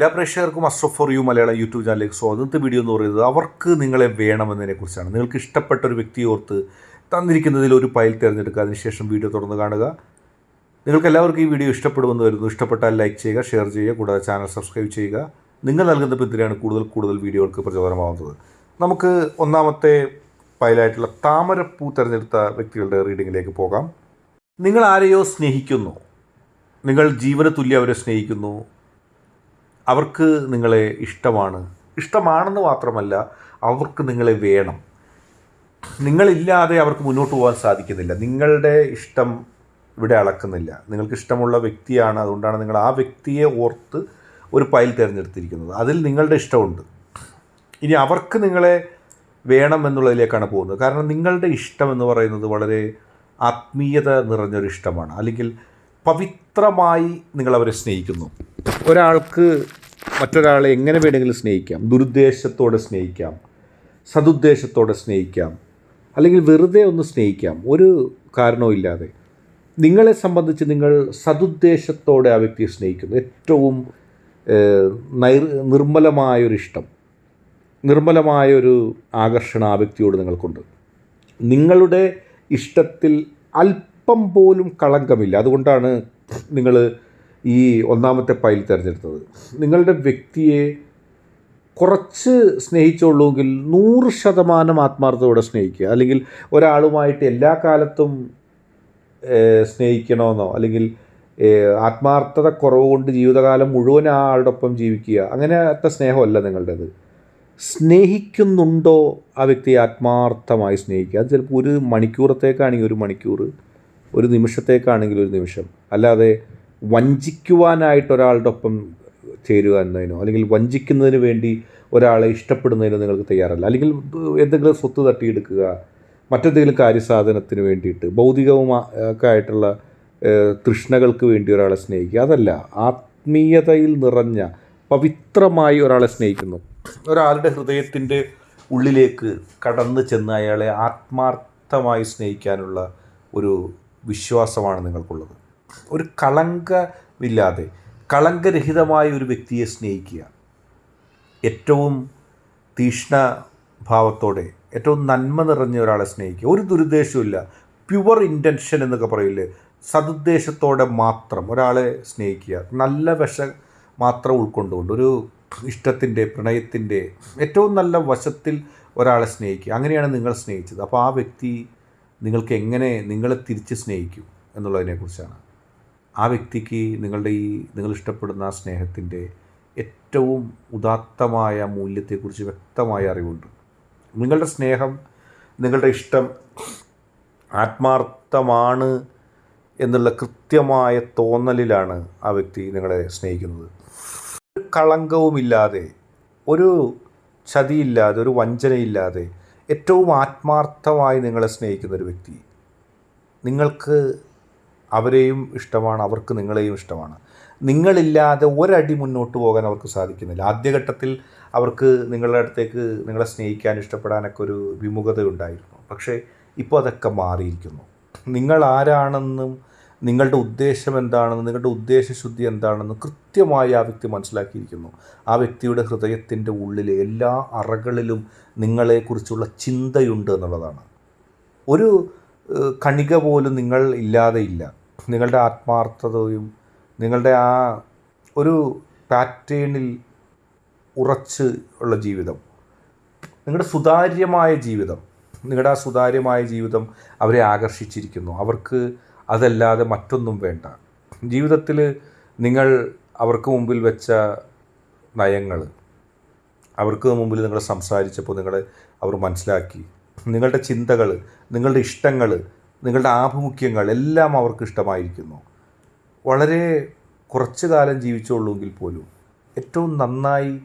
എല്ലാ പ്രേക്ഷകർക്കും Astro for you Malayalam YouTube ചാനലിലേക്ക് ഇന്നത്തെ വീഡിയോ എന്ന് പറയുന്നത് അവർക്ക് നിങ്ങളെ വേണമെന്നതിനെ കുറിച്ചാണ്. നിങ്ങൾക്ക് ഇഷ്ടപ്പെട്ട ഒരു വ്യക്തി ഓർത്ത് തന്നിരിക്കുന്നതിൽ ഒരു ഫയൽ തിരഞ്ഞെടുക്കുക അതിനുശേഷം വീഡിയോ തുറന്ന് കാണുക. നിങ്ങൾക്ക് എല്ലാവർക്കും ഈ വീഡിയോ ഇഷ്ടപ്പെടുമെന്ന് വരുന്നു ഇഷ്ടപ്പെട്ടാൽ ലൈക്ക് ചെയ്യുക ഷെയർ ചെയ്യുക കൂടാതെ ചാനൽ സബ്സ്ക്രൈബ് ചെയ്യുക. നിങ്ങൾ നൽകുന്ന പിന്തുണയാണ് കൂടുതൽ കൂടുതൽ വീഡിയോകൾക്ക് പ്രചോദനമാവുന്നത് നമുക്ക് ഒന്നാമത്തെ ഫയലായിട്ടുള്ള താമരപ്പൂ തിരഞ്ഞെടുത്ത വ്യക്തികളുടെ റീഡിങ്ങിലേക്ക് പോകാം. നിങ്ങൾ ആരെയോ സ്നേഹിക്കുന്നു. നിങ്ങൾ ജീവന തുല്യം അവരെ സ്നേഹിക്കുന്നു. അവർക്ക് നിങ്ങളെ ഇഷ്ടമാണ്. ഇഷ്ടമാണെന്ന് മാത്രമല്ല അവർക്ക് നിങ്ങളെ വേണം. നിങ്ങളില്ലാതെ അവർക്ക് മുന്നോട്ട് പോകാൻ സാധിക്കുന്നില്ല. നിങ്ങളുടെ ഇഷ്ടം ഇവിടെ അളക്കുന്നില്ല. നിങ്ങൾക്ക് ഇഷ്ടമുള്ള വ്യക്തിയാണ്. അതുകൊണ്ടാണ് നിങ്ങൾ ആ വ്യക്തിയെ ഓർത്ത് ഒരു ഫയൽ തിരഞ്ഞെടുത്തിരിക്കുന്നത്. അതിൽ നിങ്ങളുടെ ഇഷ്ടമുണ്ട്. ഇനി അവർക്ക് നിങ്ങളെ വേണം എന്നുള്ളതിലേക്കാണ് പോകുന്നത്. കാരണം നിങ്ങളുടെ ഇഷ്ടം എന്ന് പറയുന്നത് വളരെ ആത്മീയത നിറഞ്ഞൊരു ഇഷ്ടമാണ്. അല്ലെങ്കിൽ പവിത്രമായി നിങ്ങളവരെ സ്നേഹിക്കുന്നു. ഒരാൾക്ക് മറ്റൊരാളെ എങ്ങനെ വേണമെങ്കിലും സ്നേഹിക്കാം. ദുരുദ്ദേശത്തോടെ സ്നേഹിക്കാം. സതുദ്ദേശത്തോടെ സ്നേഹിക്കാം. അല്ലെങ്കിൽ വെറുതെ ഒന്ന് സ്നേഹിക്കാം. ഒരു കാരണവുമില്ലാതെ നിങ്ങളെ സംബന്ധിച്ച് നിങ്ങൾ സതുദ്ദേശത്തോടെ ആ വ്യക്തിയെ സ്നേഹിക്കുന്നു. ഏറ്റവും നൈർ നിർമ്മലമായൊരു ഇഷ്ടം നിർമ്മലമായൊരു ആകർഷണം ആ വ്യക്തിയോട് നിങ്ങൾക്കുണ്ട്. നിങ്ങളുടെ ഇഷ്ടത്തിൽ അല്പം പോലും കളങ്കമില്ല. അതുകൊണ്ടാണ് നിങ്ങൾ ഈ ഒന്നാമത്തെ പൈൽ തിരഞ്ഞെടുത്തത്. നിങ്ങളുടെ വ്യക്തിയെ കുറച്ച് സ്നേഹിച്ചുള്ളൂവെങ്കിൽ നൂറ് ശതമാനം ആത്മാർത്ഥതയോടെ സ്നേഹിക്കുക. അല്ലെങ്കിൽ ഒരാളുമായിട്ട് എല്ലാ കാലത്തും സ്നേഹിക്കണമെന്നോ അല്ലെങ്കിൽ ആത്മാർത്ഥത കുറവ് കൊണ്ട് ജീവിതകാലം മുഴുവൻ ആ ആളുടെ ഒപ്പം ജീവിക്കുക. അങ്ങനത്തെ സ്നേഹമല്ല നിങ്ങളുടേത്. സ്നേഹിക്കുന്നുണ്ടോ ആ വ്യക്തിയെ ആത്മാർത്ഥമായി സ്നേഹിക്കുക? അത് ചിലപ്പോൾ ഒരു മണിക്കൂറത്തേക്കാണെങ്കിൽ ഒരു മണിക്കൂർ ഒരു നിമിഷത്തേക്കാണെങ്കിൽ ഒരു നിമിഷം. അല്ലാതെ വഞ്ചിക്കുവാനായിട്ട് ഒരാളുടെ ഒപ്പം ചേരുക എന്നതിനോ അല്ലെങ്കിൽ വഞ്ചിക്കുന്നതിന് വേണ്ടി ഒരാളെ ഇഷ്ടപ്പെടുന്നതിനോ നിങ്ങൾക്ക് തയ്യാറല്ല. അല്ലെങ്കിൽ എന്തെങ്കിലും സ്വത്ത് തട്ടിയെടുക്കുക മറ്റെന്തെങ്കിലും കാര്യസാധനത്തിന് വേണ്ടിയിട്ട് ഭൗതികവും ആ- ഒക്കെ ആയിട്ടുള്ള തൃഷ്ണകൾക്ക് വേണ്ടി ഒരാളെ സ്നേഹിക്കുക. അതല്ല ആത്മീയതയിൽ നിറഞ്ഞ പവിത്രമായി ഒരാളെ സ്നേഹിക്കുന്നു. ഒരാളുടെ ഹൃദയത്തിന്റെ ഉള്ളിലേക്ക് കടന്നു ചെന്ന് അയാളെ ആത്മാർത്ഥമായി സ്നേഹിക്കാനുള്ള ഒരു വിശ്വാസമാണ് നിങ്ങൾക്കുള്ളത്. ഒരു കളങ്കമില്ലാതെ കളങ്കരഹിതമായ ഒരു വ്യക്തിയെ സ്നേഹിക്കുക. ഏറ്റവും തീഷ്ണ ഭാവത്തോടെ ഏറ്റവും നന്മ നിറഞ്ഞ ഒരാളെ സ്നേഹിക്കുക. ഒരു ദുരുദ്ദേശവുമില്ല. പ്യുവർ ഇന്റൻഷൻ എന്നൊക്കെ പറയില്ലേ? സതുദ്ദേശത്തോടെ മാത്രം ഒരാളെ സ്നേഹിക്കുക. നല്ല വശ മാത്രം ഉൾക്കൊണ്ടുകൊണ്ട് ഒരു ഇഷ്ടത്തിന്റെ പ്രണയത്തിന്റെ ഏറ്റവും നല്ല വശത്തിൽ ഒരാളെ സ്നേഹിക്കുക. അങ്ങനെയാണ് നിങ്ങൾ സ്നേഹിച്ചത്. അപ്പോൾ ആ വ്യക്തി നിങ്ങൾക്ക് എങ്ങനെ നിങ്ങളെ തിരിച്ച് സ്നേഹിക്കും എന്നുള്ളതിനെക്കുറിച്ചാണ്. ആ വ്യക്തിക്ക് നിങ്ങളുടെ ഈ നിങ്ങൾ ഇഷ്ടപ്പെടുന്ന ആ സ്നേഹത്തിന്റെ ഏറ്റവും ഉദാത്തമായ മൂല്യത്തെക്കുറിച്ച് വ്യക്തമായ അറിവുണ്ട്. നിങ്ങളുടെ സ്നേഹം നിങ്ങളുടെ ഇഷ്ടം ആത്മാർത്ഥമാണ് എന്നുള്ള കൃത്യമായ തോന്നലിലാണ് ആ വ്യക്തി നിങ്ങളെ സ്നേഹിക്കുന്നത്. ഒരു കളങ്കവുമില്ലാതെ ഒരു ചതിയില്ലാതെ ഒരു വഞ്ചനയില്ലാതെ ഏറ്റവും ആത്മാർത്ഥമായി നിങ്ങളെ സ്നേഹിക്കുന്ന ഒരു വ്യക്തി. നിങ്ങൾക്ക് അവരെയും ഇഷ്ടമാണ് അവർക്ക് നിങ്ങളെയും ഇഷ്ടമാണ്. നിങ്ങളില്ലാതെ ഒരടി മുന്നോട്ട് പോകാൻ അവർക്ക് സാധിക്കുന്നില്ല. ആദ്യഘട്ടത്തിൽ അവർക്ക് നിങ്ങളുടെ അടുത്തേക്ക് നിങ്ങളെ സ്നേഹിക്കാൻ ഇഷ്ടപ്പെടാനൊക്കെ ഒരു വിമുഖത ഉണ്ടായിരുന്നു. പക്ഷേ ഇപ്പോൾ അതൊക്കെ മാറിയിരിക്കുന്നു. നിങ്ങൾ ആരാണെന്നും നിങ്ങളുടെ ഉദ്ദേശം എന്താണെന്ന് നിങ്ങളുടെ ഉദ്ദേശശുദ്ധി എന്താണെന്ന് കൃത്യമായി ആ വ്യക്തി മനസ്സിലാക്കിയിരിക്കുന്നു. ആ വ്യക്തിയുടെ ഹൃദയത്തിന്റെ ഉള്ളിലെ എല്ലാ അറകളിലും നിങ്ങളെക്കുറിച്ചുള്ള ചിന്തയുണ്ട് എന്നുള്ളതാണ്. ഒരു കണിക പോലും നിങ്ങൾ ഇല്ലാതെയില്ല നിങ്ങളുടെ ആത്മാർത്ഥതയും നിങ്ങളുടെ ആ ഒരു പാറ്റേണിൽ ഉറച്ച് ഉള്ള ജീവിതം നിങ്ങളുടെ സുതാര്യമായ ജീവിതം നിങ്ങളുടെ ആ സുതാര്യമായ ജീവിതം അവരെ ആകർഷിച്ചിരിക്കുന്നു. അവർക്ക് അതല്ലാതെ മറ്റൊന്നും വേണ്ട. ജീവിതത്തിൽ നിങ്ങൾ അവർക്ക് മുമ്പിൽ വെച്ച നയങ്ങൾ അവർക്ക് മുമ്പിൽ നിങ്ങൾ സംസാരിച്ചപ്പോൾ നിങ്ങൾ അവർ മനസ്സിലാക്കി. നിങ്ങളുടെ ചിന്തകൾ നിങ്ങളുടെ ഇഷ്ടങ്ങൾ നിങ്ങളുടെ ആഭിമുഖ്യങ്ങൾ എല്ലാം അവർക്ക് ഇഷ്ടമായിരിക്കുന്നു. വളരെ കുറച്ചു കാലം ജീവിച്ചുള്ളൂവെങ്കിൽ പോലും ഏറ്റവും നന്നായി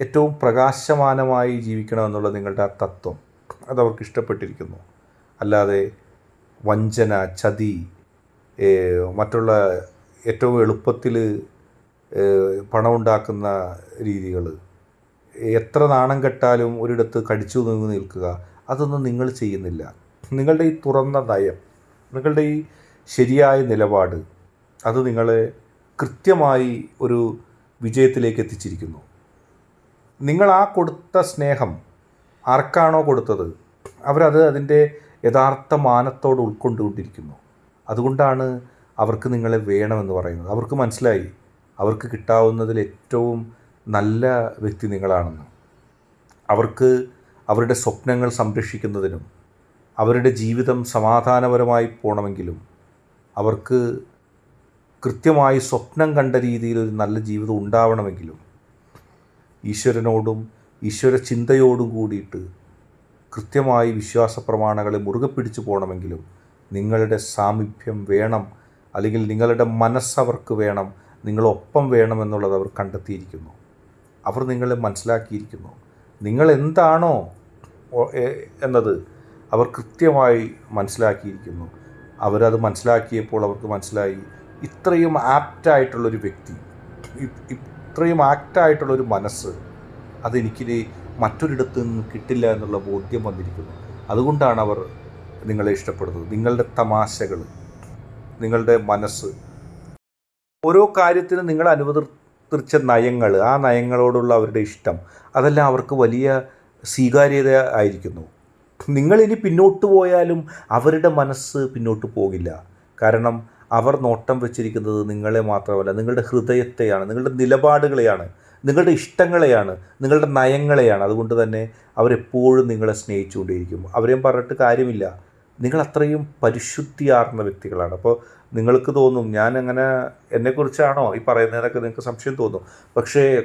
ഏറ്റവും പ്രകാശമാനമായി ജീവിക്കണമെന്നുള്ള നിങ്ങളുടെ ആ തത്വം അതവർക്ക് ഇഷ്ടപ്പെട്ടിരിക്കുന്നു. അല്ലാതെ വഞ്ചന ചതി മറ്റുള്ള ഏറ്റവും എളുപ്പത്തിൽ പണമുണ്ടാക്കുന്ന രീതികൾ. എത്ര നാണം കെട്ടാലും ഒരിടത്ത് കടിച്ചു നീങ്ങി നിൽക്കുക. അതൊന്നും നിങ്ങൾ ചെയ്യുന്നില്ല. നിങ്ങളുടെ ഈ തുറന്ന നയം നിങ്ങളുടെ ഈ ശരിയായ നിലപാട് അത് നിങ്ങളെ കൃത്യമായി ഒരു വിജയത്തിലേക്ക് എത്തിച്ചിരിക്കുന്നു. നിങ്ങൾ ആ കൊടുത്ത സ്നേഹം ആർക്കാണോ കൊടുത്തത്? അവരത് അതിന്റെ യഥാർത്ഥ മാനത്തോട് ഉൾക്കൊണ്ടുകൊണ്ടിരിക്കുന്നു. അതുകൊണ്ടാണ് അവർക്ക് നിങ്ങളെ വേണമെന്ന് പറയുന്നത്. അവർക്ക് മനസ്സിലായി. അവർക്ക് കിട്ടാവുന്നതിൽ ഏറ്റവും നല്ല വ്യക്തി നിങ്ങളാണെന്ന്. അവർക്ക് അവരുടെ സ്വപ്നങ്ങൾ സംരക്ഷിക്കുന്നതിനും അവരുടെ ജീവിതം സമാധാനപരമായി പോകണമെങ്കിലും അവർക്ക് കൃത്യമായി സ്വപ്നം കണ്ട രീതിയിൽ ഒരു നല്ല ജീവിതം ഉണ്ടാവണമെങ്കിലും ഈശ്വരനോടും ഈശ്വര ചിന്തയോടും കൂടിയിട്ട് കൃത്യമായി വിശ്വാസ പ്രമാണങ്ങളെ മുറുകെ പിടിച്ചു പോകണമെങ്കിലും നിങ്ങളുടെ സാമീപ്യം വേണം അല്ലെങ്കിൽ നിങ്ങളുടെ മനസ്സവർക്ക് വേണം നിങ്ങളൊപ്പം വേണമെന്നുള്ളത് അവർ കണ്ടെത്തിയിരിക്കുന്നു. അവർ നിങ്ങളെ മനസ്സിലാക്കിയിരിക്കുന്നു. നിങ്ങൾ എന്താണോ എന്നത് അവർ കൃത്യമായി മനസ്സിലാക്കിയിരിക്കുന്നു. അവരത് മനസ്സിലാക്കിയപ്പോൾ അവർക്ക് മനസ്സിലായി ഇത്രയും ആപ്റ്റായിട്ടുള്ളൊരു വ്യക്തി ഇത്രയും ആക്റ്റായിട്ടുള്ളൊരു മനസ്സ് അതെനിക്കിനി മറ്റൊരിടത്ത് നിന്ന് കിട്ടില്ല എന്നുള്ള ബോധ്യം വന്നിരിക്കുന്നു. അതുകൊണ്ടാണ് അവർ നിങ്ങളെ ഇഷ്ടപ്പെടുന്നത്. നിങ്ങളുടെ തമാശകൾ നിങ്ങളുടെ മനസ്സ്. ഓരോ കാര്യത്തിനും നിങ്ങൾ അനുവദിച്ച നയങ്ങൾ ആ നയങ്ങളോടുള്ള അവരുടെ ഇഷ്ടം അതെല്ലാം അവർക്ക് വലിയ സ്വീകാര്യത ആയിരിക്കുന്നു. നിങ്ങളിനി പിന്നോട്ട് പോയാലും അവരുടെ മനസ്സ് പിന്നോട്ട് പോകില്ല. കാരണം അവർ നോട്ടം വെച്ചിരിക്കുന്നത് നിങ്ങളെ മാത്രമല്ല നിങ്ങളുടെ ഹൃദയത്തെയാണ് നിങ്ങളുടെ നിലപാടുകളെയാണ്. നിങ്ങളുടെ ഇഷ്ടങ്ങളെയാണ് നിങ്ങളുടെ നയങ്ങളെയാണ്. അതുകൊണ്ട് തന്നെ അവരെപ്പോഴും നിങ്ങളെ സ്നേഹിച്ചുകൊണ്ടിരിക്കും അവരെയും പറഞ്ഞിട്ട് കാര്യമില്ല. നിങ്ങൾ അത്രയും പരിശുദ്ധിയാർന്ന വ്യക്തികളാണ്. അപ്പോൾ നിങ്ങൾക്ക് തോന്നും ഞാൻ അങ്ങനെ എന്നെക്കുറിച്ചാണോ ഈ പറയുന്നതിനൊക്കെ നിങ്ങൾക്ക് സംശയം തോന്നും. പക്ഷേ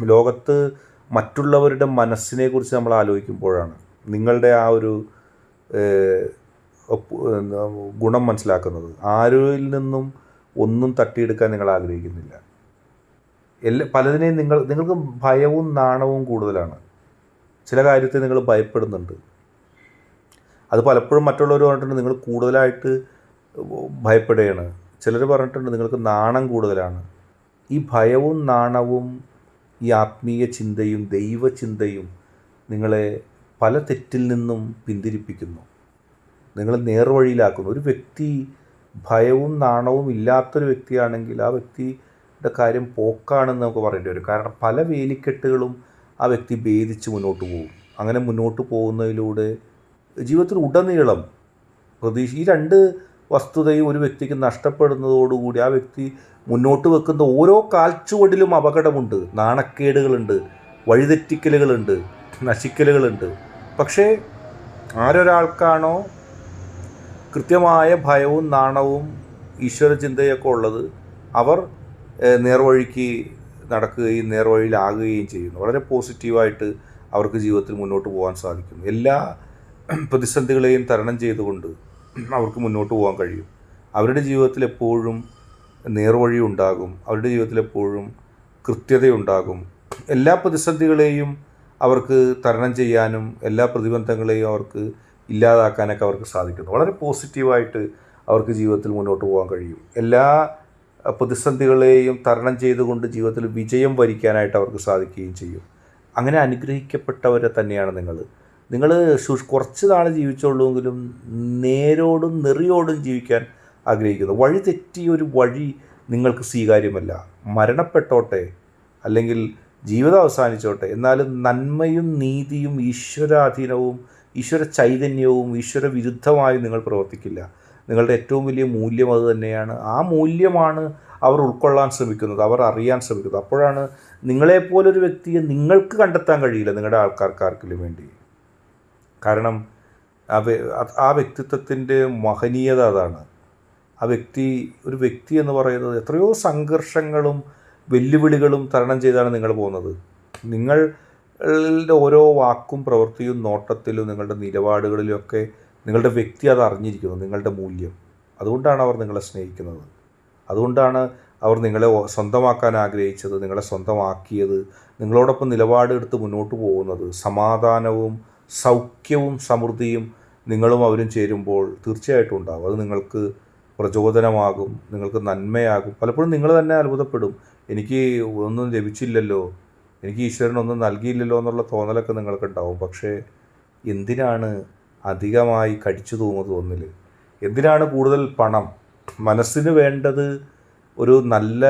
ലോകത്ത് മറ്റുള്ളവരുടെ മനസ്സിനെ കുറിച്ച് നമ്മൾ ആലോചിക്കുമ്പോഴാണ് നിങ്ങളുടെ ആ ഒരു ഗുണം മനസ്സിലാക്കുന്നത്. ആരിൽ നിന്നും ഒന്നും തട്ടിയെടുക്കാൻ നിങ്ങൾ ആഗ്രഹിക്കുന്നില്ല. എല്ലാ പലതിനെയും നിങ്ങൾ നിങ്ങൾക്ക് ഭയവും നാണവും കൂടുതലാണ്. ചില കാര്യത്തിൽ നിങ്ങൾ ഭയപ്പെടുന്നുണ്ട്. അത് പലപ്പോഴും മറ്റുള്ളവർ പറഞ്ഞിട്ടുണ്ട് നിങ്ങൾ കൂടുതലായിട്ട് ഭയപ്പെടുകയാണ്. ചിലർ പറഞ്ഞിട്ടുണ്ട് നിങ്ങൾക്ക് നാണം കൂടുതലാണ്. ഈ ഭയവും നാണവും ഈ ആത്മീയ ചിന്തയും ദൈവചിന്തയും നിങ്ങളെ പല തെറ്റിൽ നിന്നും പിന്തിരിപ്പിക്കുന്നു. നിങ്ങളെ നേർവഴിയിലാക്കുന്നു. ഒരു വ്യക്തി ഭയവും നാണവും ഇല്ലാത്തൊരു വ്യക്തിയാണെങ്കിൽ ആ വ്യക്തിയുടെ കാര്യം പോക്കാണെന്ന് നമുക്ക് പറയേണ്ടി വരും. കാരണം പല വേലിക്കെട്ടുകളും ആ വ്യക്തി ഭേദിച്ച് മുന്നോട്ട് പോകും. അങ്ങനെ മുന്നോട്ട് പോകുന്നതിലൂടെ ജീവിതത്തിൽ ഉടനീളം പ്രതീക്ഷ ഈ രണ്ട് വസ്തുതയും ഒരു വ്യക്തിക്ക് നഷ്ടപ്പെടുന്നതോടുകൂടി ആ വ്യക്തി മുന്നോട്ട് വെക്കുന്ന ഓരോ കാൽച്ചുവടിലും അപകടമുണ്ട്. നാണക്കേടുകളുണ്ട് വഴിതെറ്റിക്കലുകളുണ്ട് നശിക്കലുകളുണ്ട്. പക്ഷേ ആരൊരാൾക്കാണോ കൃത്യമായ ഭയവും നാണവും ഈശ്വര ചിന്തയൊക്കെ ഉള്ളത് അവർ നേർവഴിക്ക് നടക്കുകയും നേർവഴിയിലാകുകയും ചെയ്യുന്നു. വളരെ പോസിറ്റീവായിട്ട് അവർക്ക് ജീവിതത്തിൽ മുന്നോട്ട് പോകാൻ സാധിക്കുന്നു. എല്ലാ പ്രതിസന്ധികളെയും തരണം ചെയ്തുകൊണ്ട് അവർക്ക് മുന്നോട്ട് പോകാൻ കഴിയും. അവരുടെ ജീവിതത്തിൽ എപ്പോഴും നേർവഴി ഉണ്ടാകും. അവരുടെ ജീവിതത്തിൽ എപ്പോഴും കൃത്യതയുണ്ടാകും. എല്ലാ പ്രതിസന്ധികളെയും അവർക്ക് തരണം ചെയ്യാനും എല്ലാ പ്രതിബന്ധങ്ങളെയും അവർക്ക് ഇല്ലാതാക്കാനൊക്കെ അവർക്ക് സാധിക്കുന്നു. വളരെ പോസിറ്റീവായിട്ട് അവർക്ക് ജീവിതത്തിൽ മുന്നോട്ട് പോകാൻ കഴിയും. എല്ലാ പ്രതിസന്ധികളെയും തരണം ചെയ്തുകൊണ്ട് ജീവിതത്തിൽ വിജയം വരിക്കാനായിട്ട് അവർക്ക് സാധിക്കുകയും ചെയ്യും. അങ്ങനെ അനുഗ്രഹിക്കപ്പെട്ടവരെ തന്നെയാണ് നിങ്ങൾ നിങ്ങൾ കുറച്ച് നാൾ ജീവിച്ചുള്ളൂവെങ്കിലും നേരോടും നെറിയോടും ജീവിക്കാൻ ആഗ്രഹിക്കുന്നു. വഴി തെറ്റിയ ഒരു വഴി നിങ്ങൾക്ക് സ്വീകാര്യമല്ല. മരണപ്പെട്ടോട്ടെ അല്ലെങ്കിൽ ജീവിതം അവസാനിച്ചോട്ടെ എന്നാലും നന്മയും നീതിയും ഈശ്വരാധീനവും ഈശ്വര ചൈതന്യവും ഈശ്വര വിരുദ്ധമായി നിങ്ങൾ പ്രവർത്തിക്കില്ല. നിങ്ങളുടെ ഏറ്റവും വലിയ മൂല്യം അത് തന്നെയാണ്. ആ മൂല്യമാണ് അവർ ഉൾക്കൊള്ളാൻ ശ്രമിക്കുന്നത് അവർ അറിയാൻ ശ്രമിക്കുന്നത്. അപ്പോഴാണ് നിങ്ങളെപ്പോലൊരു വ്യക്തിയെ നിങ്ങൾക്ക് കണ്ടെത്താൻ കഴിയില്ല നിങ്ങളുടെ ആൾക്കാർക്ക് വേണ്ടി. കാരണം ആ വ്യക്തിത്വത്തിന്റെ മഹനീയത അതാണ്. ആ വ്യക്തി ഒരു വ്യക്തി എന്ന് പറയുന്നത് എത്രയോ സംഘർഷങ്ങളും വെല്ലുവിളികളും തരണം ചെയ്താണ് നിങ്ങൾ പോകുന്നത്. നിങ്ങളുടെ ഓരോ വാക്കും പ്രവൃത്തിയും നോട്ടത്തിലും നിങ്ങളുടെ നിലപാടുകളിലുമൊക്കെ നിങ്ങളുടെ വ്യക്തി അത് അറിഞ്ഞിരിക്കുന്നു നിങ്ങളുടെ മൂല്യം. അതുകൊണ്ടാണ് അവർ നിങ്ങളെ സ്നേഹിക്കുന്നത്. അതുകൊണ്ടാണ് അവർ നിങ്ങളെ സ്വന്തമാക്കാൻ ആഗ്രഹിച്ചത് നിങ്ങളെ സ്വന്തമാക്കിയത് നിങ്ങളോടൊപ്പം നിലപാടെടുത്ത് മുന്നോട്ട് പോകുന്നത്. സമാധാനവും സൗഖ്യവും സമൃദ്ധിയും നിങ്ങളും അവരും ചേരുമ്പോൾ തീർച്ചയായിട്ടും ഉണ്ടാകും അത് നിങ്ങൾക്ക് പ്രചോദനമാകും നിങ്ങൾക്ക് നന്മയാകും. പലപ്പോഴും നിങ്ങൾ തന്നെ അത്ഭുതപ്പെടും. എനിക്ക് ഒന്നും ലഭിച്ചില്ലല്ലോ എനിക്ക് ഈശ്വരനൊന്നും നൽകിയില്ലല്ലോ എന്നുള്ള തോന്നലൊക്കെ നിങ്ങൾക്കുണ്ടാവും. പക്ഷേ എന്തിനാണ് അധികമായി കടിച്ചു തൂങ്ങുന്നത് ഒന്നിൽ. എന്തിനാണ് കൂടുതൽ പണം? മനസ്സിന് വേണ്ടത് ഒരു നല്ല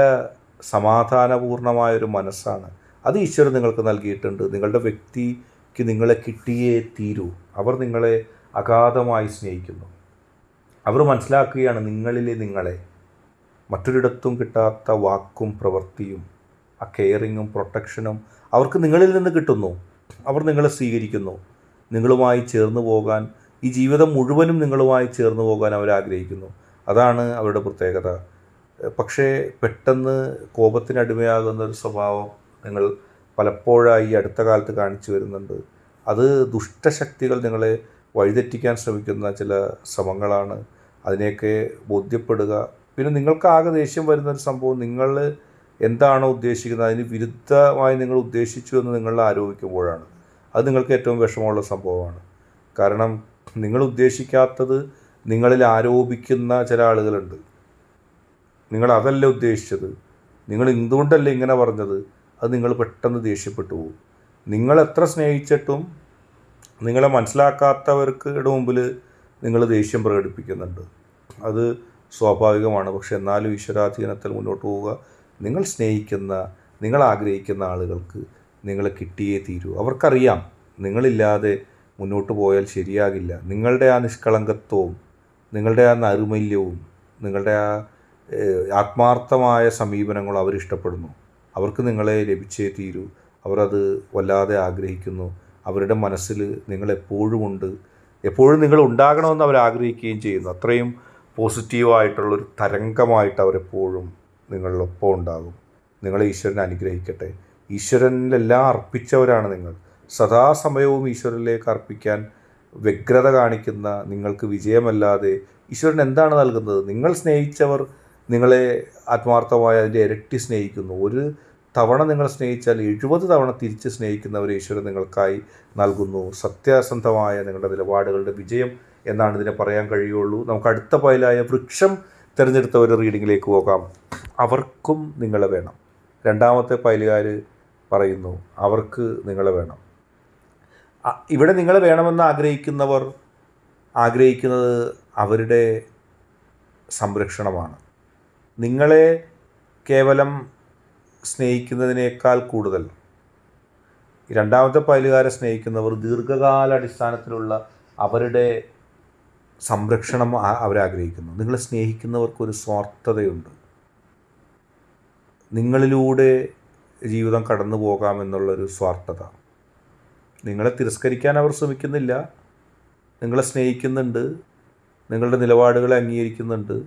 സമാധാനപൂർണമായൊരു മനസ്സാണ്. അത് ഈശ്വരൻ നിങ്ങൾക്ക് നൽകിയിട്ടുണ്ട്. നിങ്ങളുടെ വ്യക്തിക്ക് നിങ്ങളെ കിട്ടിയേ തീരൂ. അവർ നിങ്ങളെ അഗാധമായി സ്നേഹിക്കുന്നു. അവർ മനസ്സിലാക്കുകയാണ് നിങ്ങളിലെ നിങ്ങളെ. മറ്റൊരിടത്തും കിട്ടാത്ത വാക്കും പ്രവൃത്തിയും ആ കെയറിങ്ങും പ്രൊട്ടക്ഷനും അവർക്ക് നിങ്ങളിൽ നിന്ന് കിട്ടുന്നു. അവർ നിങ്ങളെ സ്വീകരിക്കുന്നു. നിങ്ങളുമായി ചേർന്ന് പോകാൻ ഈ ജീവിതം മുഴുവനും നിങ്ങളുമായി ചേർന്ന് പോകാൻ അവർ ആഗ്രഹിക്കുന്നു. അതാണ് അവരുടെ പ്രത്യേകത. പക്ഷേ പെട്ടെന്ന് കോപത്തിനടിമയാകുന്ന ഒരു സ്വഭാവം നിങ്ങൾ പലപ്പോഴായി അടുത്ത കാലത്ത് കാണിച്ചു വരുന്നുണ്ട്. അത് ദുഷ്ടശക്തികൾ നിങ്ങളെ വഴിതെറ്റിക്കാൻ ശ്രമിക്കുന്ന ചില ശ്രമങ്ങളാണ്. അതിനെയൊക്കെ ബോധ്യപ്പെടുക. പിന്നെ നിങ്ങൾക്ക് ആകെ ദേഷ്യം വരുന്ന ഒരു സംഭവം നിങ്ങൾ എന്താണോ ഉദ്ദേശിക്കുന്നത് അതിന് വിരുദ്ധമായി നിങ്ങൾ ഉദ്ദേശിച്ചു എന്ന് നിങ്ങൾ ആരോപിക്കുമ്പോഴാണ്. അത് നിങ്ങൾക്ക് ഏറ്റവും വിഷമമുള്ള സംഭവമാണ്. കാരണം നിങ്ങൾ ഉദ്ദേശിക്കാത്തത് നിങ്ങളിൽ ആരോപിക്കുന്ന ചില ആളുകളുണ്ട്. നിങ്ങൾ അതല്ല ഉദ്ദേശിച്ചത്? നിങ്ങൾ എന്തുകൊണ്ടല്ല ഇങ്ങനെ പറഞ്ഞത്? അത് നിങ്ങൾ പെട്ടെന്ന് ദേഷ്യപ്പെട്ടു പോകും. നിങ്ങൾ എത്ര സ്നേഹിച്ചിട്ടും നിങ്ങളെ മനസ്സിലാക്കാത്തവർക്ക് മുമ്പിൽ നിങ്ങൾ ദേഷ്യം പ്രകടിപ്പിക്കുന്നുണ്ട്. അത് സ്വാഭാവികമാണ്. പക്ഷെ എന്നാലും ഈശ്വരാധീനത്തിൽ മുന്നോട്ട് പോവുക. നിങ്ങൾ സ്നേഹിക്കുന്ന നിങ്ങൾ ആഗ്രഹിക്കുന്ന ആളുകൾക്ക് നിങ്ങളെ കിട്ടിയേ തീരൂ. അവർക്കറിയാം നിങ്ങളില്ലാതെ മുന്നോട്ട് പോയാൽ ശരിയാകില്ല. നിങ്ങളുടെ ആ നിഷ്കളങ്കത്വവും നിങ്ങളുടെ ആ നൈർമല്യവും നിങ്ങളുടെ ആ ആത്മാർത്ഥമായ സമീപനങ്ങളും അവരിഷ്ടപ്പെടുന്നു അവർക്ക് നിങ്ങളെ ലഭിച്ചേ തീരൂ. അവരത് വല്ലാതെ ആഗ്രഹിക്കുന്നു. അവരുടെ മനസ്സിൽ നിങ്ങൾ എപ്പോഴും ഉണ്ട്. എപ്പോഴും നിങ്ങൾ ഉണ്ടാകണമെന്ന് അവർ ആഗ്രഹിക്കുകയും ചെയ്യുന്നു. അത്രയും പോസിറ്റീവായിട്ടുള്ളൊരു തരംഗമായിട്ട് അവരെപ്പോഴും നിങ്ങളിലൊപ്പം ഉണ്ടാകും. നിങ്ങളെ ഈശ്വരൻ അനുഗ്രഹിക്കട്ടെ. ഈശ്വരനിലെല്ലാം അർപ്പിച്ചവരാണ് നിങ്ങൾ. സദാസമയവും ഈശ്വരനിലേക്ക് അർപ്പിക്കാൻ വ്യഗ്രത കാണിക്കുന്ന നിങ്ങൾക്ക് വിജയമല്ലാതെ ഈശ്വരൻ എന്താണ് നൽകുന്നത്? നിങ്ങൾ സ്നേഹിച്ചവർ നിങ്ങളെ ആത്മാർത്ഥമായ അതിന്റെ ഇരട്ടി സ്നേഹിക്കുന്നു. ഒരു തവണ നിങ്ങൾ സ്നേഹിച്ചാൽ എഴുപത് തവണ തിരിച്ച് സ്നേഹിക്കുന്നവരെ ഈശ്വരൻ നിങ്ങൾക്കായി നൽകുന്നു. സത്യസന്ധമായ നിങ്ങളുടെ നിലപാടുകളുടെ വിജയം എന്നാണ് ഇതിനെ പറയാൻ കഴിയുള്ളൂ. നമുക്ക് അടുത്ത പയലായ വൃക്ഷം തിരഞ്ഞെടുത്തവരുടെ റീഡിങ്ങിലേക്ക് പോകാം. അവർക്കും നിങ്ങളെ വേണം. രണ്ടാമത്തെ പയലുകാർ പറയുന്നു അവർക്ക് നിങ്ങൾ വേണം. ഇവിടെ നിങ്ങൾ വേണമെന്ന് ആഗ്രഹിക്കുന്നവർ ആഗ്രഹിക്കുന്നത് അവരുടെ സംരക്ഷണമാണ്. നിങ്ങളെ കേവലം സ്നേഹിക്കുന്നതിനേക്കാൾ കൂടുതൽ രണ്ടാമത്തെ പൈലുകാരെ സ്നേഹിക്കുന്നവർ ദീർഘകാല അടിസ്ഥാനത്തിലുള്ള അവരുടെ സംരക്ഷണം അവരാഗ്രഹിക്കുന്നു നിങ്ങളെ സ്നേഹിക്കുന്നവർക്കൊരു സ്വാർത്ഥതയുണ്ട്. നിങ്ങളിലൂടെ ജീവിതം കടന്നു പോകാമെന്നുള്ളൊരു സ്വാർത്ഥത. നിങ്ങളെ തിരസ്കരിക്കാൻ അവർ ശ്രമിക്കുന്നില്ല. നിങ്ങളെ സ്നേഹിക്കുന്നുണ്ട്. നിങ്ങളുടെ നിലപാടുകളെ അംഗീകരിക്കുന്നുണ്ട്.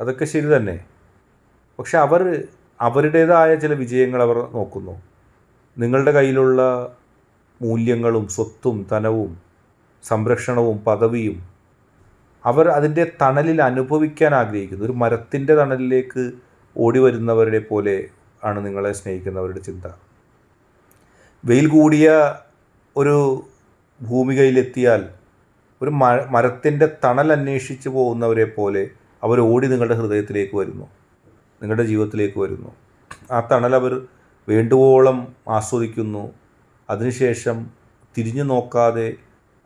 അതൊക്കെ ശരി തന്നെ. പക്ഷെ അവർ അവരുടേതായ ചില വിജയങ്ങൾ അവർ നോക്കുന്നു. നിങ്ങളുടെ കയ്യിലുള്ള മൂല്യങ്ങളും സ്വത്തും ധനവും സംരക്ഷണവും പദവിയും അവർ അതിന്റെ തണലിൽ അനുഭവിക്കാൻ ആഗ്രഹിക്കുന്നു. ഒരു മരത്തിന്റെ തണലിലേക്ക് ഓടി വരുന്നവരുടെ പോലെ ആണ് നിങ്ങളെ സ്നേഹിക്കുന്നവരുടെ ചിന്ത. വെയിൽ കൂടിയ ഒരു ഭൂമികയിലെത്തിയാൽ ഒരു മ മരത്തിന്റെ തണൽ അന്വേഷിച്ച് പോകുന്നവരെ പോലെ അവർ ഓടി നിങ്ങളുടെ ഹൃദയത്തിലേക്ക് വരുന്നു. നിങ്ങളുടെ ജീവിതത്തിലേക്ക് വരുന്നു. ആ തണൽ അവർ വേണ്ടുവോളം ആസ്വദിക്കുന്നു. അതിനുശേഷം തിരിഞ്ഞു നോക്കാതെ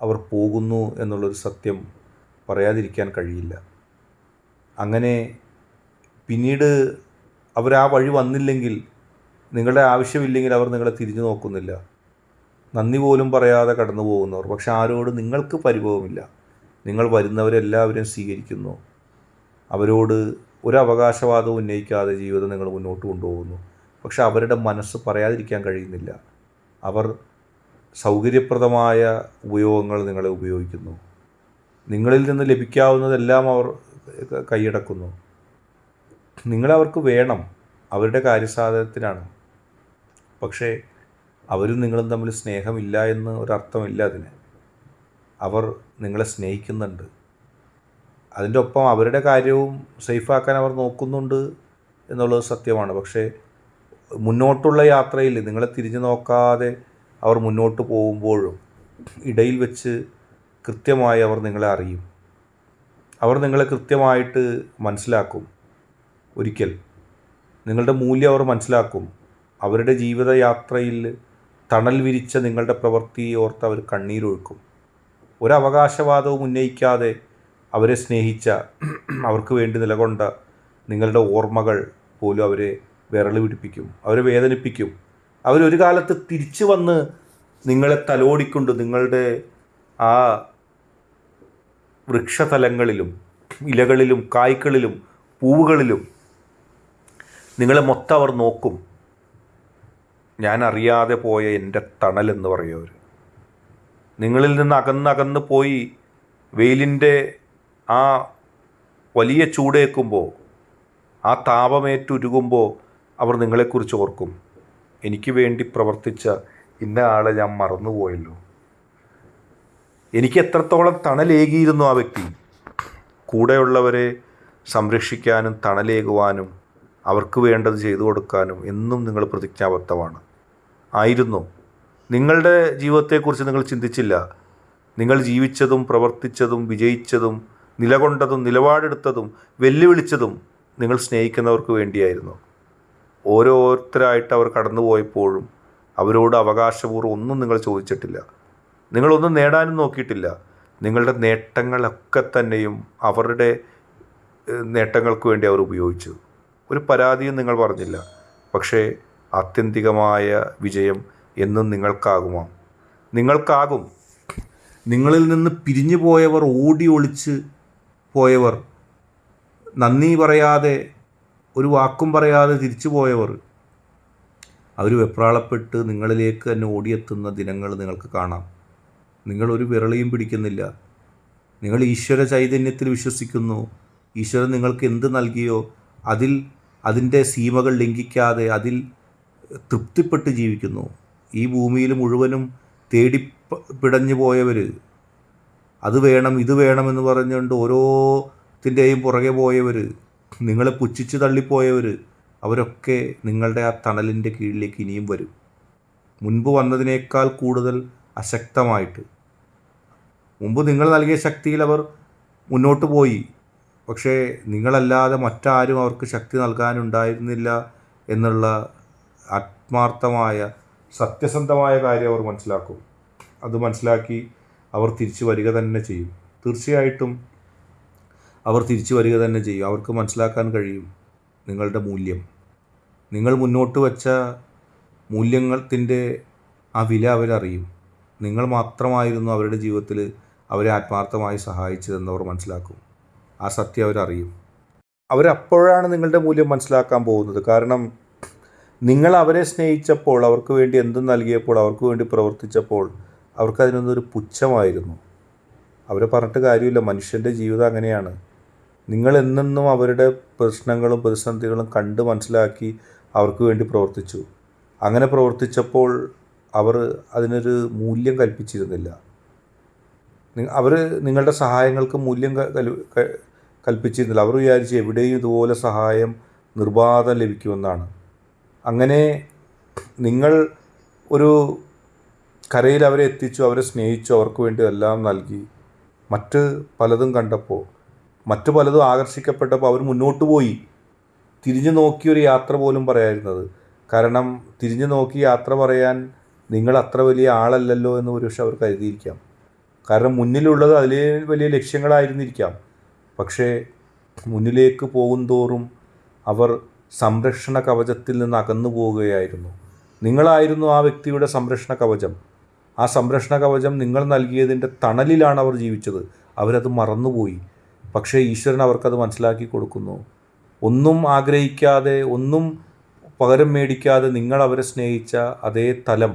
അവർ പോകുന്നു എന്നുള്ളൊരു സത്യം പറയാതിരിക്കാൻ കഴിയില്ല. അങ്ങനെ പിന്നീട് അവർ ആ വഴി വന്നില്ലെങ്കിൽ നിങ്ങളുടെ ആവശ്യമില്ലെങ്കിൽ അവർ നിങ്ങളെ തിരിഞ്ഞു നോക്കുന്നില്ല. നന്ദി പോലും പറയാതെ കടന്നു പോകുന്നവർ. പക്ഷെ ആരോട് നിങ്ങൾക്ക് പരിഭവമില്ല. നിങ്ങൾ വരുന്നവരെല്ലാവരെയും സ്വീകരിക്കുന്നു. അവരോട് ഒരു അവകാശവാദവും ഉന്നയിക്കാതെ ജീവിതം നിങ്ങൾ മുന്നോട്ട് കൊണ്ടുപോകുന്നു. പക്ഷെ അവരുടെ മനസ്സ് പറയാതിരിക്കാൻ കഴിയുന്നില്ല. അവർ സൗകര്യപ്രദമായ ഉപയോഗങ്ങൾ നിങ്ങളെ ഉപയോഗിക്കുന്നു. നിങ്ങളിൽ നിന്ന് ലഭിക്കാവുന്നതെല്ലാം അവർ കൈയടക്കുന്നു. നിങ്ങളവർക്ക് വേണം. അവരുടെ കാര്യസാധനത്തിനാണ്. പക്ഷേ അവരും നിങ്ങളും തമ്മിൽ സ്നേഹമില്ല എന്ന് ഒരർത്ഥമില്ല അതിന്. അവർ നിങ്ങളെ സ്നേഹിക്കുന്നുണ്ട്. അതിന്റെ ഒപ്പം അവരുടെ കാര്യവും സേഫാക്കാൻ അവർ നോക്കുന്നുണ്ട് എന്നുള്ളത് സത്യമാണ്. പക്ഷേ മുന്നോട്ടുള്ള യാത്രയിൽ നിങ്ങളെ തിരിഞ്ഞു നോക്കാതെ അവർ മുന്നോട്ട് പോകുമ്പോഴും ഇടയിൽ വെച്ച് കൃത്യമായി അവർ നിങ്ങളെ അറിയും. അവർ നിങ്ങളെ കൃത്യമായിട്ട് മനസ്സിലാക്കും. ഒരിക്കൽ നിങ്ങളുടെ മൂല്യം അവർ മനസ്സിലാക്കും. അവരുടെ ജീവിതയാത്രയിൽ തണൽ വിരിച്ച നിങ്ങളുടെ പ്രവൃത്തി ഓർത്ത് അവർ കണ്ണീരൊഴുക്കും. ഒരവകാശവാദവും ഉന്നയിക്കാതെ അവരെ സ്നേഹിച്ച അവർക്ക് വേണ്ടി നിലകൊണ്ട നിങ്ങളുടെ ഓർമ്മകൾ പോലും അവരെ വിരൽ പിടിപ്പിക്കും അവരെ വേദനിപ്പിക്കും. അവരൊരു കാലത്ത് തിരിച്ചു വന്ന് നിങ്ങളെ തലോടിക്കൊണ്ട് നിങ്ങളുടെ ആ വൃക്ഷതലങ്ങളിലും ഇലകളിലും കായ്ക്കളിലും പൂവുകളിലും നിങ്ങളെ മൊത്തം അവർ നോക്കും. ഞാൻ അറിയാതെ പോയ എന്റെ തണലെന്ന് പറയും അവർ നിങ്ങളിൽ നിന്ന് അകന്നകന്ന് പോയി വെയിലിന്റെ ആ വലിയ ചൂടേക്കുമ്പോൾ ആ താപമേറ്റുരുകുമ്പോൾ അവർ നിങ്ങളെക്കുറിച്ച് ഓർക്കും. എനിക്ക് വേണ്ടി പ്രവർത്തിച്ച ഇന്ന ആളെ ഞാൻ മറന്നുപോയല്ലോ എനിക്ക് എത്രത്തോളം തണലേകിയിരുന്നു ആ വ്യക്തി. കൂടെയുള്ളവരെ സംരക്ഷിക്കാനും തണലേകുവാനും അവർക്ക് വേണ്ടത് ചെയ്തു കൊടുക്കാനും എന്നും നിങ്ങൾ പ്രതിജ്ഞാബദ്ധമാണ്. ആയിരുന്നു. നിങ്ങളുടെ ജീവിതത്തെക്കുറിച്ച് നിങ്ങൾ ചിന്തിച്ചില്ല. നിങ്ങൾ ജീവിച്ചതും പ്രവർത്തിച്ചതും വിജയിച്ചതും നിലകൊണ്ടതും നിലപാടെടുത്തതും വെല്ലുവിളിച്ചതും നിങ്ങൾ സ്നേഹിക്കുന്നവർക്ക് വേണ്ടിയായിരുന്നു. ഓരോരുത്തരായിട്ട് അവർ കടന്നുപോയപ്പോഴും അവരോട് അവകാശപൂർവം ഒന്നും നിങ്ങൾ ചോദിച്ചിട്ടില്ല. നിങ്ങളൊന്നും നേടാനും നോക്കിയിട്ടില്ല. നിങ്ങളുടെ നേട്ടങ്ങളൊക്കെ തന്നെയും അവരുടെ നേട്ടങ്ങൾക്ക് വേണ്ടി അവർ ഉപയോഗിച്ചു. ഒരു പരാതിയും നിങ്ങൾ പറഞ്ഞില്ല. പക്ഷേ ആത്യന്തികമായ വിജയം എന്നും നിങ്ങൾക്കാകുമോ? നിങ്ങൾക്കാകും. നിങ്ങളിൽ നിന്ന് പിരിഞ്ഞു പോയവർ ഓടി ഒളിച്ച് പോയവർ നന്ദി പറയാതെ ഒരു വാക്കും പറയാതെ തിരിച്ചു പോയവർ അവർ വെപ്രാളപ്പെട്ട് നിങ്ങളിലേക്ക് തന്നെ ഓടിയെത്തുന്ന ദിനങ്ങൾ നിങ്ങൾക്ക് കാണാം. നിങ്ങളൊരു വിരളിയും പിടിക്കുന്നില്ല. നിങ്ങൾ ഈശ്വര ചൈതന്യത്തിൽ വിശ്വസിക്കുന്നു. ഈശ്വരൻ നിങ്ങൾക്ക് എന്ത് നൽകിയോ അതിൽ അതിന്റെ സീമകൾ ലംഘിക്കാതെ അതിൽ തൃപ്തിപ്പെട്ട് ജീവിക്കുന്നു. ഈ ഭൂമിയിൽ മുഴുവനും തേടി പിടഞ്ഞു പോയവർ അത് വേണം ഇത് വേണമെന്ന് പറഞ്ഞുകൊണ്ട് ഓരോത്തിന്റെയും പുറകെ പോയവർ നിങ്ങളെ പുച്ഛിച്ച് തള്ളിപ്പോയവർ അവരൊക്കെ നിങ്ങളുടെ ആ തണലിന്റെ കീഴിലേക്ക് ഇനിയും വരും. മുൻപ് വന്നതിനേക്കാൾ കൂടുതൽ അശക്തമായിട്ട്. മുമ്പ് നിങ്ങൾ നൽകിയ ശക്തിയിൽ അവർ മുന്നോട്ട് പോയി. പക്ഷേ നിങ്ങളല്ലാതെ മറ്റാരും അവർക്ക് ശക്തി നൽകാനുണ്ടായിരുന്നില്ല എന്നുള്ള ആത്മാർത്ഥമായ സത്യസന്ധമായ കാര്യം അവർ മനസ്സിലാക്കും. അത് മനസ്സിലാക്കി അവർ തിരിച്ചു വരിക തന്നെ ചെയ്യും. തീർച്ചയായിട്ടും അവർ തിരിച്ചു വരിക തന്നെ ചെയ്യും. അവർക്ക് മനസ്സിലാക്കാൻ കഴിയും നിങ്ങളുടെ മൂല്യം. നിങ്ങൾ മുന്നോട്ട് വച്ച മൂല്യത്തിന്റെ ആ വില അവരറിയും. നിങ്ങൾ മാത്രമായിരുന്നു അവരുടെ ജീവിതത്തിൽ അവരെ ആത്മാർത്ഥമായി സഹായിച്ചതെന്ന് അവർ മനസ്സിലാക്കും. ആ സത്യം അവരറിയും. അവരപ്പോഴാണ് നിങ്ങളുടെ മൂല്യം മനസ്സിലാക്കാൻ പോകുന്നത്. കാരണം നിങ്ങൾ അവരെ സ്നേഹിച്ചപ്പോൾ അവർക്ക് വേണ്ടി എന്തും നൽകിയപ്പോൾ അവർക്ക് വേണ്ടി പ്രവർത്തിച്ചപ്പോൾ അവർക്കതിനൊന്നൊരു പുച്ഛമായിരുന്നു. അവരെ പറഞ്ഞിട്ട് കാര്യമില്ല. മനുഷ്യന്റെ ജീവിതം അങ്ങനെയാണ്. നിങ്ങൾ എന്നെന്നും അവരുടെ പ്രശ്നങ്ങളും പ്രതിസന്ധികളും കണ്ട് മനസ്സിലാക്കി അവർക്ക് വേണ്ടി പ്രവർത്തിച്ചു. അങ്ങനെ പ്രവർത്തിച്ചപ്പോൾ അവർ അതിനൊരു മൂല്യം കൽപ്പിച്ചിരുന്നില്ല. അവർ നിങ്ങളുടെ സഹായങ്ങൾക്ക് മൂല്യം കൽപ്പിച്ചിരുന്നില്ല. അവർ വിചാരിച്ച് എവിടെയും ഇതുപോലെ സഹായം നിർബാധം ലഭിക്കുമെന്നാണ്. അങ്ങനെ നിങ്ങൾ ഒരു കരയിൽ അവരെ എത്തിച്ചു അവരെ സ്നേഹിച്ചു അവർക്ക് വേണ്ടി എല്ലാം നൽകി. മറ്റ് പലതും കണ്ടപ്പോൾ മറ്റു പലതും ആകർഷിക്കപ്പെട്ടപ്പോൾ അവർ മുന്നോട്ട് പോയി. തിരിഞ്ഞു നോക്കിയൊരു യാത്ര പോലും പറയായിരുന്നത് കാരണം തിരിഞ്ഞു നോക്കി യാത്ര പറയാൻ നിങ്ങൾ അത്ര വലിയ ആളല്ലല്ലോ എന്ന് ഒരുപക്ഷെ അവർ കരുതിയിരിക്കാം. കാരണം മുന്നിലുള്ളത് അതിലേ വലിയ ലക്ഷ്യങ്ങളായിരുന്നിരിക്കാം. പക്ഷേ മുന്നിലേക്ക് പോകുന്തോറും അവർ സംരക്ഷണ കവചത്തിൽ നിന്ന് അകന്നു പോവുകയായിരുന്നു. നിങ്ങളായിരുന്നു ആ വ്യക്തിയുടെ സംരക്ഷണ കവചം. ആ സംരക്ഷണ കവചം നിങ്ങൾ നൽകിയതിന്റെ തണലിലാണ് അവർ ജീവിച്ചത്. അവരത് മറന്നുപോയി. പക്ഷേ ഈശ്വരൻ അവർക്കത് മനസ്സിലാക്കി കൊടുക്കുന്നു. ഒന്നും ആഗ്രഹിക്കാതെ ഒന്നും പകരം മേടിക്കാതെ നിങ്ങൾ അവരെ സ്നേഹിച്ച അതേ തലം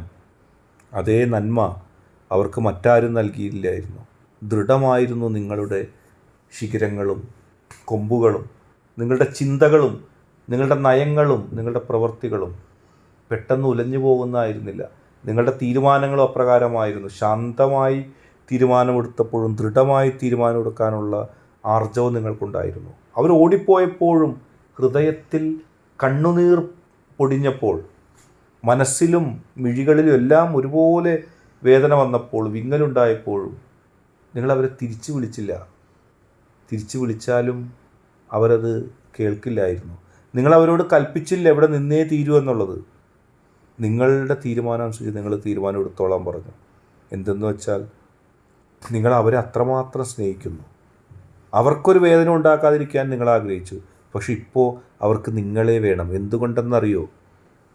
അതേ നന്മ അവർക്ക് മറ്റാരും നൽകിയില്ലായിരുന്നു. ദൃഢമായിരുന്നു നിങ്ങളുടെ ശിഖരങ്ങളും കൊമ്പുകളും നിങ്ങളുടെ ചിന്തകളും നിങ്ങളുടെ നയങ്ങളും നിങ്ങളുടെ പ്രവൃത്തികളും പെട്ടെന്ന് ഉലഞ്ഞു പോകുന്നതായിരുന്നില്ല. നിങ്ങളുടെ തീരുമാനങ്ങളും അപ്രകാരമായിരുന്നു. ശാന്തമായി തീരുമാനമെടുത്തപ്പോഴും ദൃഢമായി തീരുമാനമെടുക്കാനുള്ള ആർജവം നിങ്ങൾക്കുണ്ടായിരുന്നു. അവർ ഓടിപ്പോയപ്പോഴും ഹൃദയത്തിൽ കണ്ണുനീർ പൊടിഞ്ഞപ്പോൾ മനസ്സിലും മിഴികളിലും എല്ലാം ഒരുപോലെ വേദന വന്നപ്പോൾ വിങ്ങലുണ്ടായപ്പോഴും നിങ്ങളവരെ തിരിച്ചു വിളിച്ചില്ല. തിരിച്ചു വിളിച്ചാലും അവരത് കേൾക്കില്ലായിരുന്നു. നിങ്ങൾ അവരോട് കൽപ്പിച്ചില്ല എവിടെ നിന്നേ തീരൂ എന്നുള്ളത്. നിങ്ങളുടെ തീരുമാനം അനുസരിച്ച് നിങ്ങൾ തീരുമാനം എടുത്തോളാൻ പറഞ്ഞു. എന്തെന്ന് വെച്ചാൽ നിങ്ങൾ അവരെ അത്രമാത്രം സ്നേഹിക്കുന്നു. അവർക്കൊരു വേദന ഉണ്ടാക്കാതിരിക്കാൻ നിങ്ങൾ ആഗ്രഹിച്ചു. പക്ഷെ ഇപ്പോൾ അവർക്ക് നിങ്ങളെ വേണം. എന്തുകൊണ്ടെന്നറിയോ?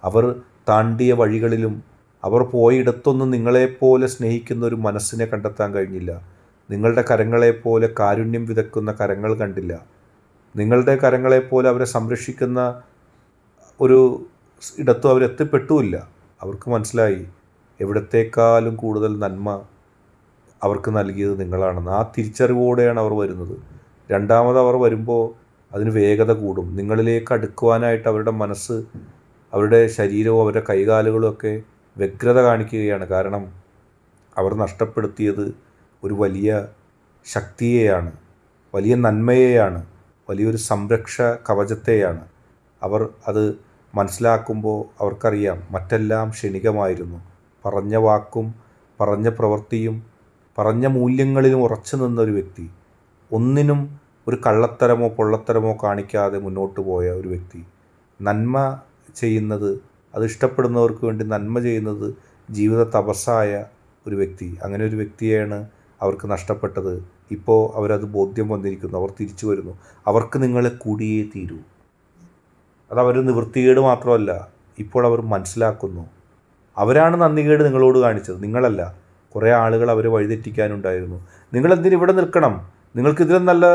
അവർ താണ്ടിയ വഴികളിലും അവർ പോയിടത്തൊന്നും നിങ്ങളെപ്പോലെ സ്നേഹിക്കുന്ന ഒരു മനസ്സിനെ കണ്ടെത്താൻ കഴിഞ്ഞില്ല. നിങ്ങളുടെ കരങ്ങളെപ്പോലെ കാരുണ്യം വിതക്കുന്ന കരങ്ങൾ കണ്ടില്ല. നിങ്ങളുടെ കരങ്ങളെപ്പോലെ അവരെ സംരക്ഷിക്കുന്ന ഒരു ഇടത്തും അവരെത്തിപ്പെട്ടുമില്ല അവർക്ക് മനസ്സിലായി എവിടത്തേക്കാളും കൂടുതൽ നന്മ അവർക്ക് നൽകിയത് നിങ്ങളാണെന്ന്. ആ തിരിച്ചറിവോടെയാണ് അവർ വരുന്നത്. രണ്ടാമത് അവർ വരുമ്പോൾ അതിന് വേഗത കൂടും. നിങ്ങളിലേക്ക് അടുക്കുവാനായിട്ട് അവരുടെ മനസ്സ് അവരുടെ ശരീരവും അവരുടെ കൈകാലുകളും ഒക്കെ വ്യഗ്രത കാണിക്കുകയാണ്. കാരണം അവർ നഷ്ടപ്പെടുത്തിയത് ഒരു വലിയ ശക്തിയെയാണ് വലിയ നന്മയെയാണ് വലിയൊരു സംരക്ഷ കവചത്തെയാണ്. അവർ അത് മനസ്സിലാക്കുമ്പോൾ അവർക്കറിയാം മറ്റെല്ലാം ക്ഷണികമായിരുന്നു. പറഞ്ഞ വാക്കും പറഞ്ഞ പ്രവൃത്തിയും പറഞ്ഞ മൂല്യങ്ങളിലും ഉറച്ചു നിന്ന ഒരു വ്യക്തി ഒന്നിനും ഒരു കള്ളത്തരമോ പൊള്ളത്തരമോ കാണിക്കാതെ മുന്നോട്ട് പോയ ഒരു വ്യക്തി. നന്മ ചെയ്യുന്നത് അത് ഇഷ്ടപ്പെടുന്നവർക്ക് വേണ്ടി നന്മ ചെയ്യുന്നത് ജീവിത തപസ്സായ ഒരു വ്യക്തി. അങ്ങനെ ഒരു വ്യക്തിയെയാണ് അവർക്ക് നഷ്ടപ്പെട്ടത്. ഇപ്പോൾ അവരത് ബോധ്യം വന്നിരിക്കുന്നു. അവർ തിരിച്ചു വരുന്നു. അവർക്ക് നിങ്ങളെ കൂടിയേ തീരൂ. അതവർ നിവൃത്തികേട് മാത്രമല്ല ഇപ്പോൾ അവർ മനസ്സിലാക്കുന്നു. അവരാണ് നന്ദികേട് നിങ്ങളോട് കാണിച്ചത്. നിങ്ങളല്ല. കുറേ ആളുകൾ അവരെ വഴിതെറ്റിക്കാനുണ്ടായിരുന്നു. നിങ്ങളെന്തിനും ഇവിടെ നിൽക്കണം? നിങ്ങൾക്ക് ഇതിലും നല്ല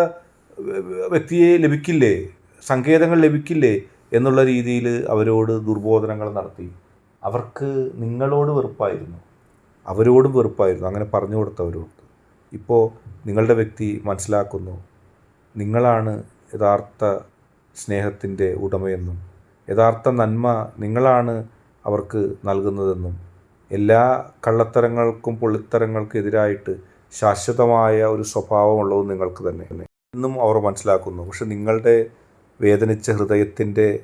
വ്യക്തിയെ ലഭിക്കില്ലേ? സങ്കേതങ്ങൾ ലഭിക്കില്ലേ? എന്നുള്ള രീതിയിൽ അവരോട് ദുർബോധനങ്ങൾ നടത്തി. അവർക്ക് നിങ്ങളോട് വെറുപ്പായിരുന്നു. അവരോടും വെറുപ്പായിരുന്നു. അങ്ങനെ പറഞ്ഞു കൊടുത്തവരോട്. ഇപ്പോൾ നിങ്ങളുടെ വ്യക്തി മനസ്സിലാക്കുന്നു നിങ്ങളാണ് യഥാർത്ഥ സ്നേഹത്തിന്റെ ഉടമയെന്നും യഥാർത്ഥ നന്മ നിങ്ങളാണ് അവർക്ക് നൽകുന്നതെന്നും എല്ലാ കള്ളത്തരങ്ങൾക്കും പൊള്ളിത്തരങ്ങൾക്കെതിരായിട്ട് ശാശ്വതമായ ഒരു സ്വഭാവമുള്ളതും നിങ്ങൾക്ക് തന്നെ. എന്നും അവർ മനസ്സിലാക്കുന്നു. പക്ഷെ നിങ്ങളുടെ വേദനിച്ച ഹൃദയത്തിന്റെ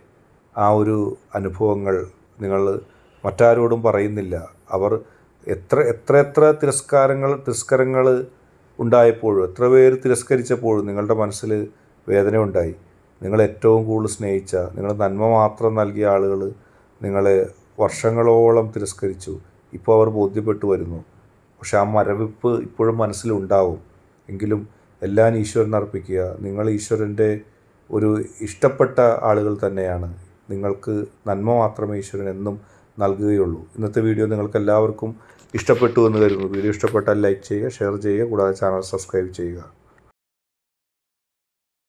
ആ ഒരു അനുഭവങ്ങൾ നിങ്ങൾ മറ്റാരോടും പറയുന്നില്ല. അവർ എത്ര എത്ര എത്ര തിരസ്കാരങ്ങൾ തിരസ്കരങ്ങൾ ഉണ്ടായപ്പോഴും എത്ര പേര് തിരസ്കരിച്ചപ്പോഴും നിങ്ങളുടെ മനസ്സിൽ വേദന ഉണ്ടായി. നിങ്ങൾ ഏറ്റവും കൂടുതൽ സ്നേഹിച്ച നിങ്ങൾ നന്മ മാത്രം നൽകിയ ആളുകൾ നിങ്ങളെ വർഷങ്ങളോളം തിരസ്കരിച്ചു. ഇപ്പോൾ അവർ ബോധ്യപ്പെട്ടു വരുന്നു. പക്ഷെ ആ മരവിപ്പ് ഇപ്പോഴും മനസ്സിലുണ്ടാവും എങ്കിലും എല്ലാം ഈശ്വരൻ അർപ്പിക്കുക നിങ്ങൾ ഈശ്വരന്റെ ഒരു ഇഷ്ടപ്പെട്ട ആളുകൾ തന്നെയാണ്. നിങ്ങൾക്ക് നന്മ മാത്രമേ ഈശ്വരൻ എന്നും നൽകുകയുള്ളൂ. ഇന്നത്തെ വീഡിയോ നിങ്ങൾക്ക് എല്ലാവർക്കും ഇഷ്ടപ്പെട്ടു എന്ന് കരുതുന്നു. വീഡിയോ ഇഷ്ടപ്പെട്ടാൽ ലൈക്ക് ചെയ്യുക ഷെയർ ചെയ്യുക കൂടാതെ ചാനൽ സബ്സ്ക്രൈബ് ചെയ്യുക.